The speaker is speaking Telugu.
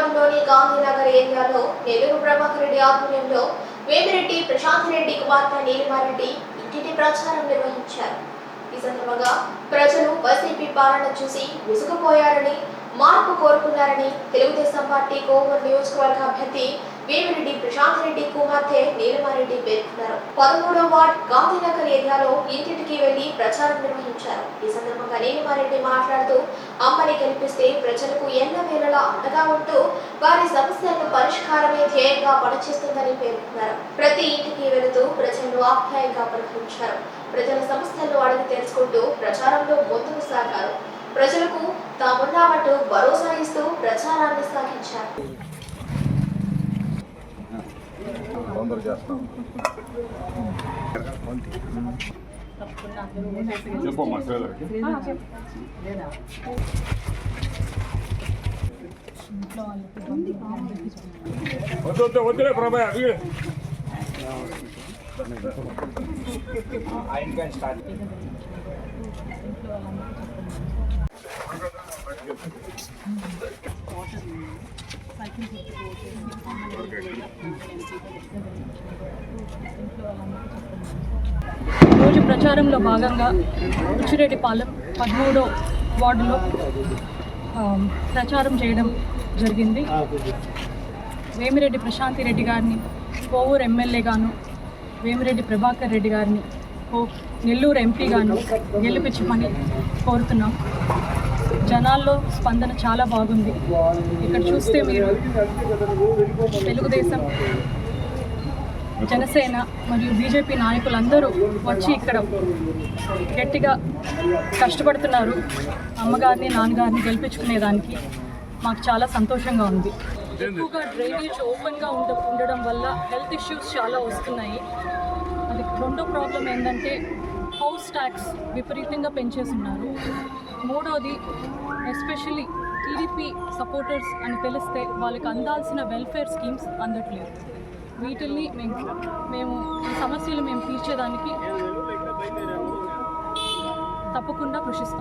వార్డులోని గాంధీనగర్ ఏరియాలో నెల్లూరు ప్రభాకర్ రెడ్డి ఆధ్వర్యంలో వేమిరెడ్డి ప్రశాంత్ రెడ్డి కుమార్తె నీలిమారెడ్డి ఇంటింటి ప్రచారం నిర్వహించారు. ఈ సందర్భంగా ప్రజలు వైసీపీ పాలన చూసి విసుగుపోయారని మార్పు కోరుకున్నారని తెలుగుదేశం పార్టీ కోవూరు నియోజకవర్గ అభ్యర్థి వేమిరెడ్డి ప్రశాంత్ రెడ్డి కుమార్తె నీలమారెడ్డి పేర్కొన్నారు పదమూడవ వార్డ్ గాంధీనగర్ ఏరియాలో ఇంటింటికి వెళ్ళి ప్రచారం నిర్వహించారు. ఈ సందర్భంగా నీలమారెడ్డి మాట్లాడుతూ అమ్మని గెలిపిస్తే ప్రజలకు ఎన్న వేళలా అండగా ఉంటూ వారి సమస్యలను పరిష్కారమే ధ్యేయంగా పనిచేస్తుందని పేర్కొన్నారు. ప్రతి ఇంటికి వెళుతూ ప్రజలను ఆప్యాయంగా పలకరించారు ప్రజల సమస్యలను అడిగి తెలుసుకుంటూ ప్రచారంలో ముందుకు సాగారు. ప్రజలకు తామున్నామంటూ భరోసా ఇస్తూ ప్రచారాన్ని సాగించారు. తొందర చేస్తాం. చెప్పమ్మా వద్దు వద్దు వద్దులే ప్రభా అది. రోజు ప్రచారంలో భాగంగా ఉచ్చిరెడ్డిపాలెం పదమూడో వార్డులో ప్రచారం చేయడం జరిగింది. వేమిరెడ్డి ప్రశాంతి రెడ్డి గారిని కోవూరు ఎమ్మెల్యేగాను వేమిరెడ్డి ప్రభాకర్ రెడ్డి గారిని కో నెల్లూరు ఎంపీగాను గెలిపించమని కోరుతున్నాం. జనాల్లో స్పందన చాలా బాగుంది. ఇక్కడ చూస్తే మీరు తెలుగుదేశం జనసేన మరియు బీజేపీ నాయకులందరూ వచ్చి ఇక్కడ గట్టిగా కష్టపడుతున్నారు. అమ్మగారిని నాన్నగారిని గెలిపించుకునేదానికి మాకు చాలా సంతోషంగా ఉంది. ఎక్కువగా డ్రైనేజ్ ఓపెన్గా ఉండ ఉండడం వల్ల హెల్త్ ఇష్యూస్ చాలా వస్తున్నాయి. అది రెండో ప్రాబ్లం ఏంటంటే హౌస్ ట్యాక్స్ విపరీతంగా పెంచేస్తున్నారు మూడోది ఎస్పెషల్లీ టీడీపీ సపోర్టర్స్ అని తెలిస్తే వాళ్ళకి అందాల్సిన వెల్ఫేర్ స్కీమ్స్ అందట్లేదు. వీటిల్ని మేము మేము ఈ సమస్యలు మేము తీర్చేదానికి తప్పకుండా కృషిస్తాం.